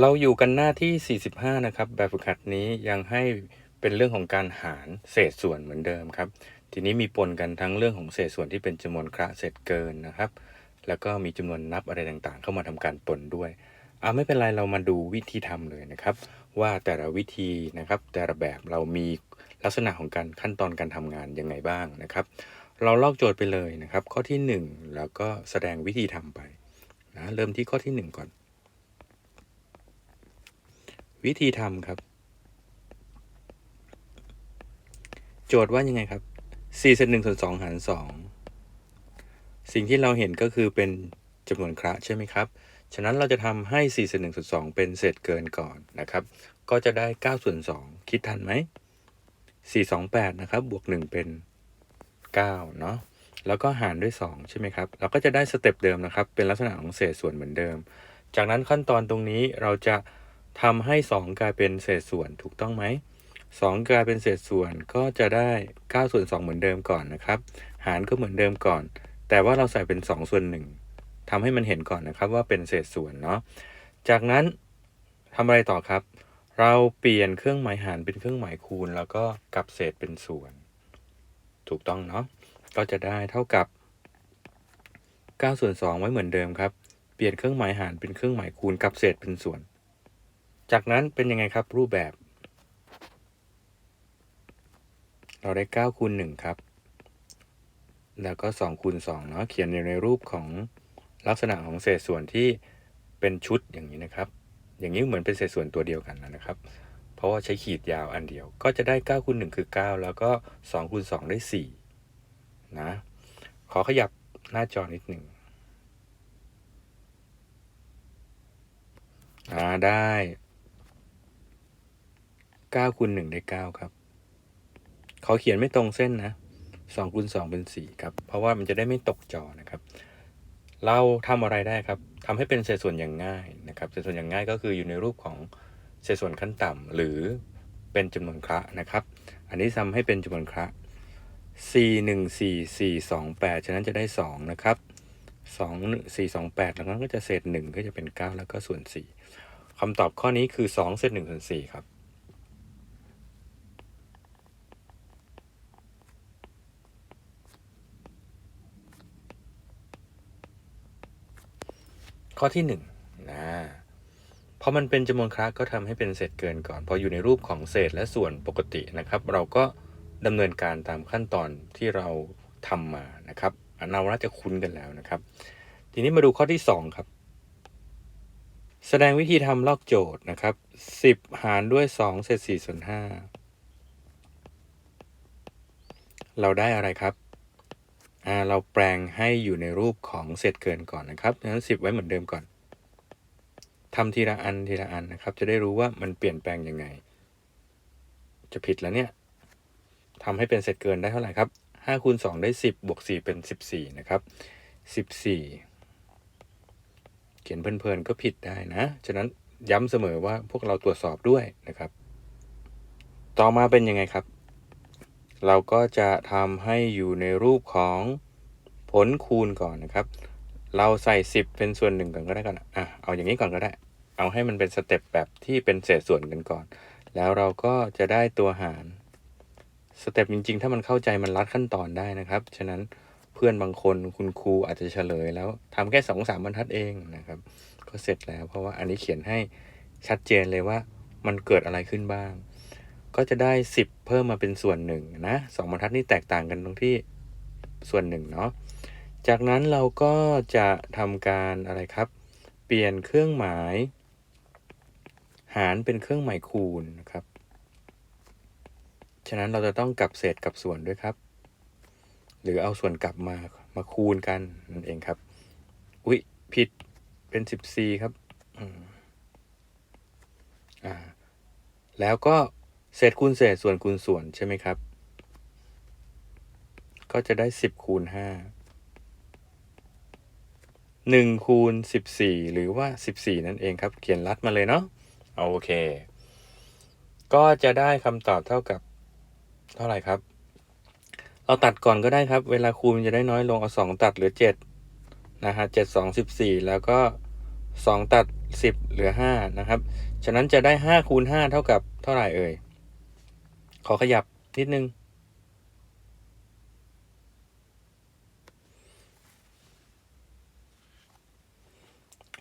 เราอยู่กันหน้าที่ 45 นะครับ แบบฝึกหัดนี้ยังให้เป็นเรื่องของการหารเศษส่วนเหมือนเดิมครับ ทีนี้มีปนกันทั้งเรื่องของเศษส่วนที่เป็นจำนวนคระเศษเกินนะครับ แล้วก็มีจำนวนนับอะไรต่างๆ เข้ามาทำการปนด้วยเอาไม่เป็นไรเรามาดูวิธีทำเลยนะครับ ว่าแต่ละวิธีนะครับ แต่ละแบบเรามีลักษณะของการขั้นตอนการทำงานยังไงบ้างนะครับ เราลอกโจทย์ไปเลยนะครับ ข้อที่ 1 แล้วก็แสดงวิธีทำไปนะเริ่มที่ข้อที่ 1 ก่อน วิธีทำครับ โจทย์ว่ายังไงครับ4เศษ1ส่วน2หาร2สิ่งที่เราเห็นก็คือเป็นจำนวนคระใช่ไหมครับ ฉะนั้นเราจะทำให้4เศษ1ส่วน2เป็นเศษเกินก่อนนะครับ ก็จะได้9ส่วน2คิดทันไหม4 2 8นะครับบวก 1 เป็น9เนาะแล้วก็หารด้วย 2 ใช่ไหมครับ เราก็จะได้สเต็ปเดิมนะครับ เป็นลักษณะของเศษส่วนเหมือนเดิม จากนั้นขั้นตอนตรงนี้เราจะ ทำให้ 2 กลายเป็นเศษส่วนถูกต้องไหม2กลายเป็นเศษส่วนก็จะได้9ส่วน2เหมือนเดิมก่อนนะครับ หารก็เหมือนเดิมก่อน แต่ว่าเราใส่เป็น 2 ส่วน1ทำให้มันเห็นก่อนนะครับว่าเป็นเศษส่วนเนาะจากนั้นทำอะไรต่อครับ เราเปลี่ยนเครื่องหมายหารเป็นเครื่องหมายคูณ แล้วก็กลับเศษเป็นส่วน ถูกต้องเนาะก็จะได้เท่ากับ9ส่วน2ไว้เหมือนเดิมครับ เปลี่ยนเครื่องหมายหารเป็นเครื่องหมายคูณกับเศษเป็นส่วน จากนั้นเป็นยังไงครับรูปแบบ เราได้9คูณ1ครับ แล้วก็2คูณ2เนาะเขียนอยู่ในรูปของลักษณะของเศษส่วนที่เป็นชุดอย่างนี้นะครับ อย่างนี้เหมือนเป็นเศษส่วนตัวเดียวกันนะครับ เพราะว่าใช้ขีดยาวอันเดียว ก็จะได้9คูณ1คือ 9 แล้วก็2คูณ2ได้4นะขอขยับหน้าจอนิดหนึ่งอ่าได้ 9คูณ1ได้9ครับขอเขียนไม่ตรงเส้นนะ2คูณ2เป็น4ครับ เพราะว่ามันจะได้ไม่ตกจอนะครับ เราทำอะไรได้ครับทำให้เป็นเศษส่วนอย่างง่ายนะครับ เศษส่วนอย่างง่ายก็คืออยู่ในรูปของเศษส่วนขั้นต่ำหรือเป็นจำนวนคระนะครับ อันนี้ทำให้เป็นจำนวนคระ4 1 4 4 2 8ฉะนั้นจะได้2นะครับ2 4 2 8แล้วนั้นก็จะเศษ1ก็จะเป็น9แล้วก็ส่วน4คำตอบข้อนี้คือ2เศษ1ส่วน4ครับ ข้อที่1นงนะพอมันเป็นจำนวนคระก็ทำให้เป็นเศษเกินก่อน พออยู่ในรูปของเศษและส่วนปกตินะครับ เราก็ดำเนินการตามขั้นตอนที่เราทำมานะครับเราน่าจะคุ้นกันแล้วนะครับ ทีนี้มาดูข้อที่ 2 ครับ แสดงวิธีทำลอกโจทย์นะครับ 10 หารด้วย 2 เศษ4ส่วน5เราได้อะไรครับ เราแปลงให้อยู่ในรูปของเศษเกินก่อนนะครับดังนั้น 10 ไว้เหมือนเดิมก่อนทำทีละอันทีละอันนะครับ จะได้รู้ว่ามันเปลี่ยนแปลงยังไง จะผิดแล้วเนี่ยทำให้เป็นเศษเกินได้เท่าไหร่ครับ5คูณ2ได้ 10บวก4เป็น 14 นะครับ 14 เขียนเพลินๆก็ผิดได้นะ ฉะนั้นย้ำเสมอว่าพวกเราตรวจสอบด้วยนะครับ ต่อมาเป็นยังไงครับ เราก็จะทำให้อยู่ในรูปของผลคูณก่อนนะครับ เราใส่ 10 เป็นส่วนหนึ่งก่อนก็ได้ก่อนอะเอาอย่างนี้ก่อนก็ได้ เอาให้มันเป็นสเต็ปแบบที่เป็นเศษส่วนกันก่อน แล้วเราก็จะได้ตัวหารสเต็ปจริงๆ ถ้ามันเข้าใจมันรัดขั้นตอนได้นะครับ ฉะนั้นเพื่อนบางคนคุณครูอาจจะเฉลยแล้วทำแค่สองสามบรรทัดเองนะครับ ก็เสร็จแล้วเพราะว่าอันนี้เขียนให้ชัดเจนเลยว่ามันเกิดอะไรขึ้นบ้าง ก็จะได้ 10 เพิ่มมาเป็นส่วนหนึ่งนะสองบรรทัดนี้แตกต่างกันตรงที่ส่วนหนึ่งเนาะจากนั้นเราก็จะทำการอะไรครับ เปลี่ยนเครื่องหมาย หารเป็นเครื่องหมายคูณนะครับ ฉะนั้นเราจะต้องกลับเศษกับส่วนด้วยครับ หรือเอาส่วนกลับมามาคูณกันนั่นเองครับ อุ๊ยผิดเป็น 14 ครับอ่าแล้วก็ เศษคูณเศษส่วนคูณส่วนใช่ไหมครับ ก็จะได้10คูณ5 1คูณ14หรือว่า14นั่นเองครับ เขียนลัดมาเลยเนาะโอเค ก็จะได้คำตอบเท่ากับ เท่าไหร่ครับ เราตัดก่อนก็ได้ครับ เวลาคูณจะได้น้อยลงเอา2ตัดเหลือ7นะฮะ7 2 14แล้วก็2ตัดสิบเหลือห้านะครับ ฉะนั้นจะได้ห้าคูณห้าเท่ากับเท่าไหร่เอ่ย ขอขยับนิดนึง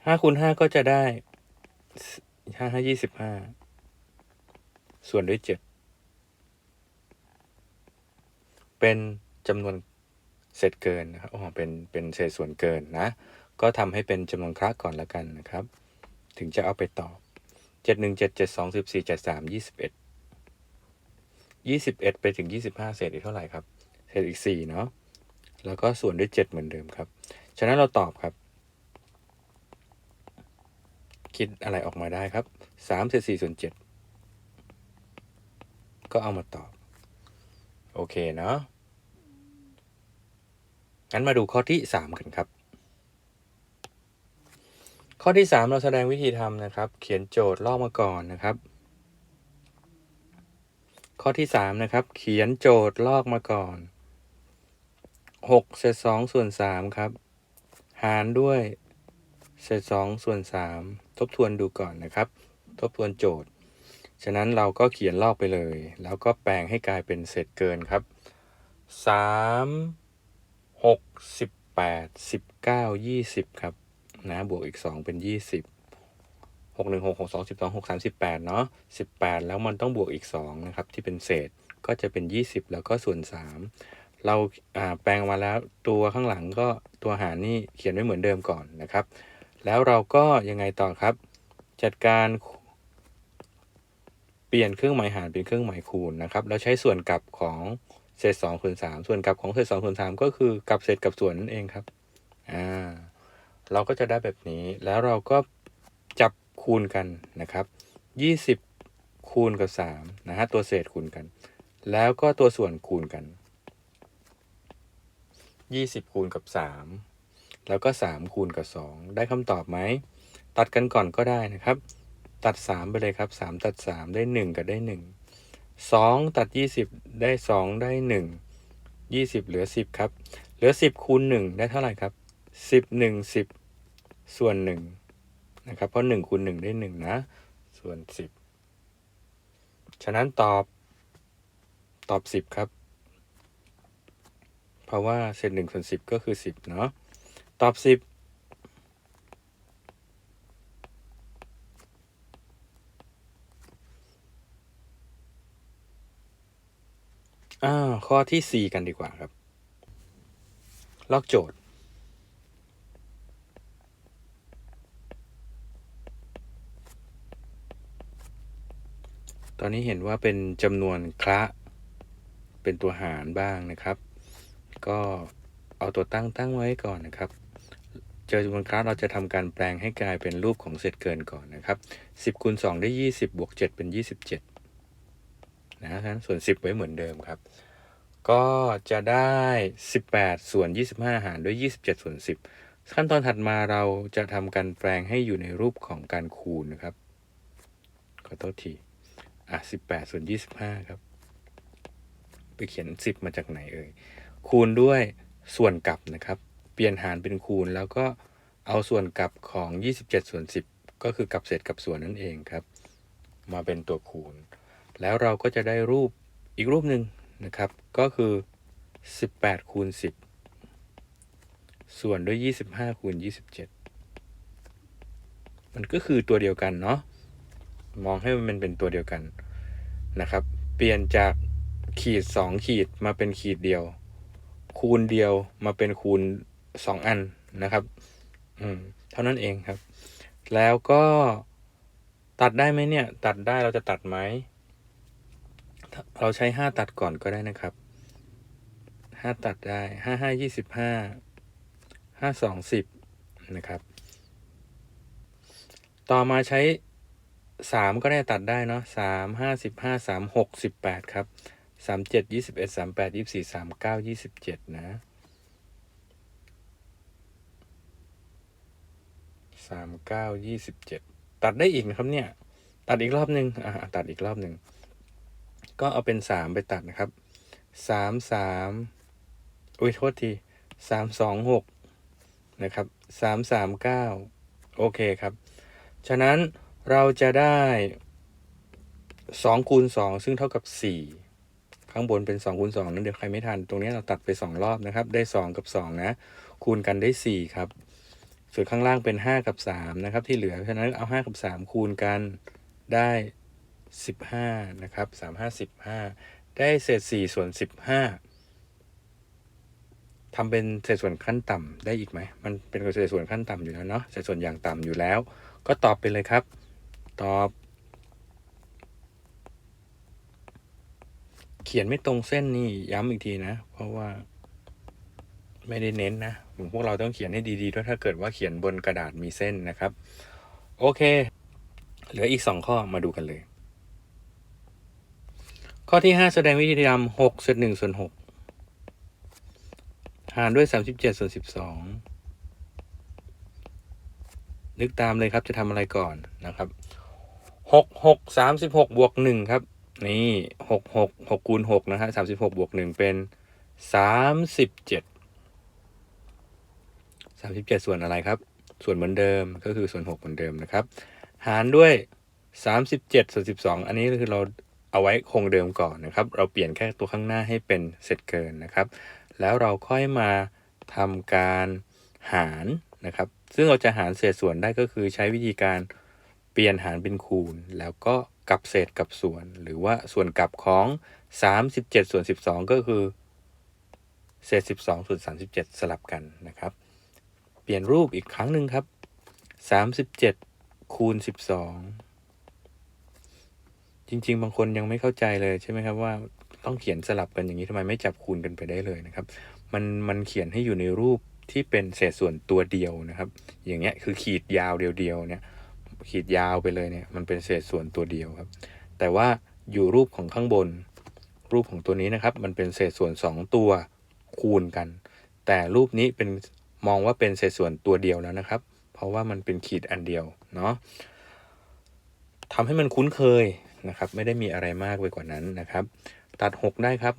ห้าคูณห้าก็จะได้ห้าห้ายี่สิบห้า ส่วนด้วยเจ็ด เป็นจำนวนเศษเกินนะครับอ๋อเป็น เป็นเศษส่วนเกินนะ ก็ทำให้เป็นจำนวนคระก่อนละกันนะครับ ถึงจะเอาไปตอบ เจ็ดหนึ่งเจ็ดเจ็ดสองสิบสี่เจ็ดสามยี่สิบเอ็ด ยี่สิบเอ็ดไปถึงยี่สิบห้าเศษอีกเท่าไหร่ครับ เศษอีกสี่เนาะ แล้วก็ส่วนด้วยเจ็ดเหมือนเดิมครับ ฉะนั้นเราตอบครับ คิดอะไรออกมาได้ครับสามเศษสี่ส่วนเจ็ดก็เอามาตอบ โอเคเนาะ งั้นมาดูข้อที่สามกันครับข้อที่สามเราแสดงวิธีทำนะครับ เขียนโจทย์ลอกมาก่อนนะครับ ข้อที่สามนะครับ เขียนโจทย์ลอกมาก่อนหกเศษสองส่วนสามครับ หารด้วยเศษสองส่วนสามทบทวนดูก่อนนะครับ ทบทวนโจทย์ ฉะนั้นเราก็เขียนลอกไปเลย แล้วก็แปลงให้กลายเป็นเศษเกินครับสามหกสิบแปดสิบเก้ายี่สิบครับ นะ บวกอีกสองเป็นยี่สิบ หกหนึ่งหกหกสองสิบสองหกสามสิบแปดเนาะสิบแปดแล้วมันต้องบวกอีกสองนะครับที่เป็นเศษก็จะเป็นยี่สิบแล้วก็ส่วนสามเราแปลงมาแล้วตัวข้างหลังก็ตัวหารนี่เขียนไว้เหมือนเดิมก่อนนะครับ แล้วเราก็ยังไงต่อครับ จัดการเปลี่ยนเครื่องหมายหารเป็นเครื่องหมายคูณนะครับแล้วใช้ส่วนกลับของเศษสองส่วนสามส่วนกลับของเศษสองส่วนสามก็คือกลับเศษกับส่วนนั่นเองครับอ่าเราก็จะได้แบบนี้แล้วเราก็ คูณกันนะครับ20 คูณกับ3นะฮะตัวเศษคูณกัน แล้วก็ตัวส่วนคูณกัน 20 คูณกับ 3 แล้วก็ 3 คูณกับ 2 ได้คำตอบไหม ตัดกันก่อนก็ได้นะครับ ตัด 3 ไปเลยครับ 3 ตัด 3 ได้ 1 กับได้ 1 2 ตัด 20 ได้ 2 ได้ 1 20 เหลือ 10 ครับ เหลือ 10 คูณ 1 ได้เท่าไหร่ครับสิบหนึ่งสิบส่วนห นะครับ เพราะหนึ่งคูณหนึ่งได้หนึ่งนะ ส่วนสิบฉะนั้นตอบตอบสิบครับ เพราะว่าเศษหนึ่งส่วนสิบก็คือสิบเนาะตอบสิบอ่าข้อที่สี่กันดีกว่าครับ ลอกโจทย์ ตอนนี้เห็นว่าเป็นจำนวนคระเป็นตัวหารบ้างนะครับ ก็เอาตัวตั้งตั้งไว้ก่อนนะครับ เจอจำนวนคระเราจะทำการแปลงให้กลายเป็นรูปของเศษเกินก่อนนะครับ10คูณ2ได้ 20บวก7เป็น 27นะฮะส่วน 10 ไว้เหมือนเดิมครับ ก็จะได้ 18 ส่วน 25 หารด้วย 27 ส่วน 10 ขั้นตอนถัดมาเราจะทำการแปลงให้อยู่ในรูปของการคูณนะครับ ขอโทษที อะ18ส่วน25ครับ ไปเขียน10มาจากไหนเอ่ย คูณด้วยส่วนกลับนะครับ เปลี่ยนหารเป็นคูณแล้วก็เอาส่วนกลับของ 27 ส่วน 10 ก็คือกลับเศษกับส่วนนั่นเองครับ มาเป็นตัวคูณ แล้วเราก็จะได้รูปอีกรูปหนึ่งนะครับ ก็คือ 18 คูณ 10 ส่วนด้วย 25 คูณ 27 มันก็คือตัวเดียวกันเนาะ มองให้มันเป็นตัวเดียวกันนะครับ เปลี่ยนจากขีด 2 ขีดมาเป็นขีดเดียว คูณเดียวมาเป็นคูณ 2 อันนะครับ อืม เท่านั้นเองครับ แล้วก็ตัดได้ไหมเนี่ย ตัดได้เราจะตัดไหม เราใช้ 5 ตัดก่อนก็ได้นะครับ 5 ตัดได้ 5 5 25 5 2 10 นะครับ ต่อมาใช้ 3ก็ได้ตัดได้เนาะ3 5 15 3 6 18ครับ3 7 21 38 24 39 27นะ39 27ตัดได้อีกนะครับเนี่ย ตัดอีกรอบหนึ่งอ่าตัดอีกรอบหนึ่งก็เอาเป็นสามไปตัดนะครับสามสามอุ้ยโทษทีสามสองหกนะครับสามสามเก้าโอเคครับ ฉะนั้น เราจะได้2คูณ2ซึ่งเท่ากับ4ข้างบนเป็น2คูณ2นั้นเดี๋ยวใครไม่ทัน ตรงนี้เราตัดไป 2 รอบนะครับ ได้ 2 กับ 2 นะ คูณกันได้ 4 ครับ ส่วนข้างล่างเป็น 5 กับ 3 นะครับ ที่เหลือ ฉะนั้นเอา 5 กับ 3 คูณกันได้ 15 นะครับ 3 5 15 ได้เศษ 4 ส่วน 15ทำเป็นเศษส่วนขั้นต่ำได้อีกไหม มันเป็นเศษส่วนขั้นต่ำอยู่แล้วเนาะ เศษส่วนอย่างต่ำอยู่แล้ว ก็ตอบไปเลยครับ ตอบ เขียนไม่ตรงเส้นนี่ย้ำอีกทีนะ เพราะว่าไม่ได้เน้นนะพวกเราต้องเขียนให้ดีๆด้วยถ้าเกิดว่าเขียนบนกระดาษมีเส้นนะครับ โอเค เหลืออีกสองข้อมาดูกันเลย ข้อที่ห้าแสดงวิธีทำหกส่วนหนึ่งส่วนหกหารด้วยสามสิบเจ็ดส่วนสิบสองนึกตามเลยครับจะทำอะไรก่อนนะครับ หกหกสามสิบหกบวกหนึ่งครับ นี่หกหกหกคูณหกนะฮะสามสิบหกบวกหนึ่งเป็นสามสิบเจ็ดสามสิบเจ็ดส่วนอะไรครับ ส่วนเหมือนเดิมก็คือส่วนหกเหมือนเดิมนะครับ หารด้วยสามสิบเจ็ดส่วนสิบสองอันนี้คือเราเอาไว้คงเดิมก่อนนะครับ เราเปลี่ยนแค่ตัวข้างหน้าให้เป็นเศษเกินนะครับ แล้วเราค่อยมาทำการหารนะครับ ซึ่งเราจะหารเศษส่วนได้ก็คือใช้วิธีการ เปลี่ยนหารเป็นคูณ แล้วก็กลับเศษกับส่วน หรือว่าส่วนกลับของ 37 ส่วน 12 ก็คือ เศษ 12 ส่วน 37 สลับกันนะครับ เปลี่ยนรูปอีกครั้งหนึ่งครับ 37 คูณ 12 จริง ๆ บางคนยังไม่เข้าใจเลยใช่ไหมครับว่าต้องเขียนสลับกันอย่างนี้ทำไมไม่จับคูณกันไปได้เลยนะครับ มันมันเขียนให้อยู่ในรูปที่เป็นเศษส่วนตัวเดียวนะครับ อย่างเงี้ยคือขีดยาวเดียวๆเนี่ย ขีดยาวไปเลยเนี่ยมันเป็นเศษส่วนตัวเดียวครับ แต่ว่าอยู่รูปของข้างบน รูปของตัวนี้นะครับ มันเป็นเศษส่วน 2 ตัวคูณกัน แต่รูปนี้เป็นมองว่าเป็นเศษส่วนตัวเดียวแล้วนะครับ เพราะว่ามันเป็นขีดอันเดียวเนาะทำให้มันคุ้นเคยนะครับ ไม่ได้มีอะไรมากไปกว่านั้นนะครับ ตัด 6 ได้ครับ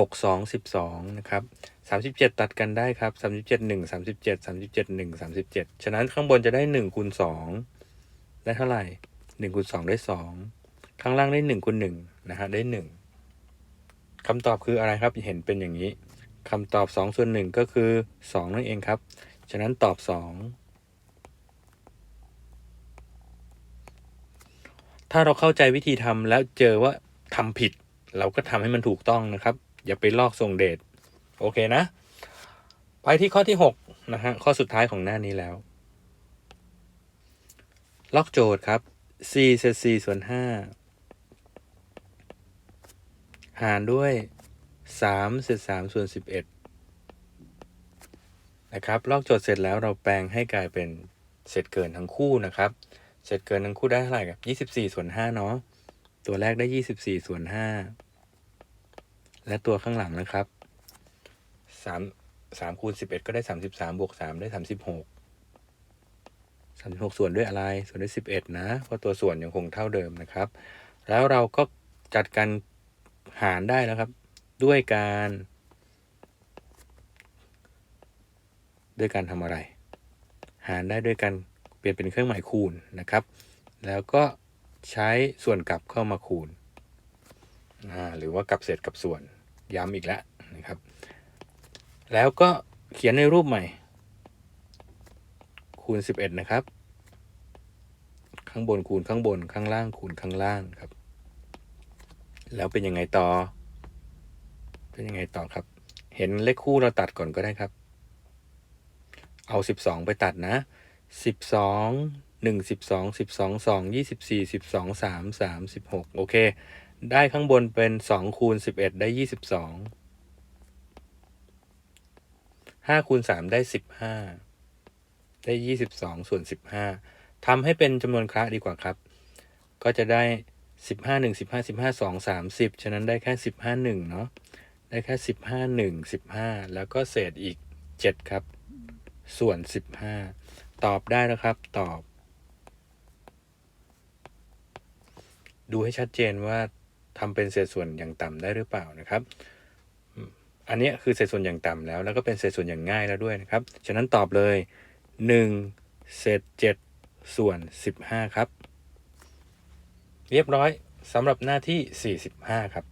6 1 6 6 2 12นะครับ37ตัดกันได้ครับ37 1 37 37 1 37ฉะนั้นข้างบนจะได้1คูณ2ได้เท่าไหร่1คูณ2ได้2ข้างล่างได้1คูณ1นะฮะได้1คำตอบคืออะไรครับเห็นเป็นอย่างนี้คำตอบ2ส่วน1ก็คือ2นั่นเองครับ ฉะนั้นตอบ2ถ้าเราเข้าใจวิธีทำแล้วเจอว่าทำผิด เราก็ทำให้มันถูกต้องนะครับ อย่าไปลอกทรงเดชโอเคนะ ไปที่ข้อที่ 6 นะฮะ ข้อสุดท้ายของหน้านี้แล้ว ล็อกโจทย์ครับ4เศษ4ส่วน 5 หารด้วย3เศษ3ส่วน 11 นะครับ ลอกโจทย์เสร็จแล้วเราแปลงให้กลายเป็นเศษเกินทั้งคู่นะครับ เศษเกินทั้งคู่ได้เท่าไหร่กับ 24 ส่วน5เนาะ ตัวแรกได้ 24 ส่วน 5 และตัวข้างหลังนะครับสามสามคูณสิบเอ็ดก็ได้สามสิบสามบวกสามได้สามสิบหกสามสิบหกส่วนด้วยอะไร ส่วนด้วยสิบเอ็ดนะ เพราะตัวส่วนยังคงเท่าเดิมนะครับ แล้วเราก็จัดการหารได้แล้วครับ ด้วยการ ด้วยการทำอะไร หารได้ด้วยการเปลี่ยนเป็นเครื่องหมายคูณนะครับ แล้วก็ใช้ส่วนกลับเข้ามาคูณ หรือว่ากลับเศษกับส่วน ย้ำอีกแล้วนะครับ แล้วก็เขียนในรูปใหม่ คูณ 11 นะครับ ข้างบนคูณข้างบนข้างล่างคูณข้างล่างครับ แล้วเป็นยังไงต่อ เป็นยังไงต่อครับ เห็นเลขคู่เราตัดก่อนก็ได้ครับ เอา 12 ไปตัดนะ 12 1 12 12 2 24 12 3 3 16โอเค ได้ข้างบนเป็น2คูณ11ได้22ห้าคูณสามได้สิบห้าได้ยี่สิบสองส่วนสิบห้าทำให้เป็นจำนวนคระดีกว่าครับ ก็จะได้สิบห้าหนึ่งสิบห้าสิบห้าสองสามสิบฉะนั้นได้แค่สิบห้าหนึ่งเนาะได้แค่สิบห้าหนึ่งสิบห้าแล้วก็เศษอีกเจ็ดครับ ส่วนสิบห้าตอบได้แล้วครับ ตอบ ดูให้ชัดเจนว่า ทำเป็นเศษส่วนอย่างต่ำได้หรือเปล่านะครับอันนี้คือเศษส่วนอย่างต่ำแล้ว แล้วก็เป็นเศษส่วนอย่างง่ายแล้วด้วยนะครับ ฉะนั้นตอบเลย 1 เศษ 7 ส่วน 15 ครับ เรียบร้อยสำหรับหน้าที่ 45 ครับ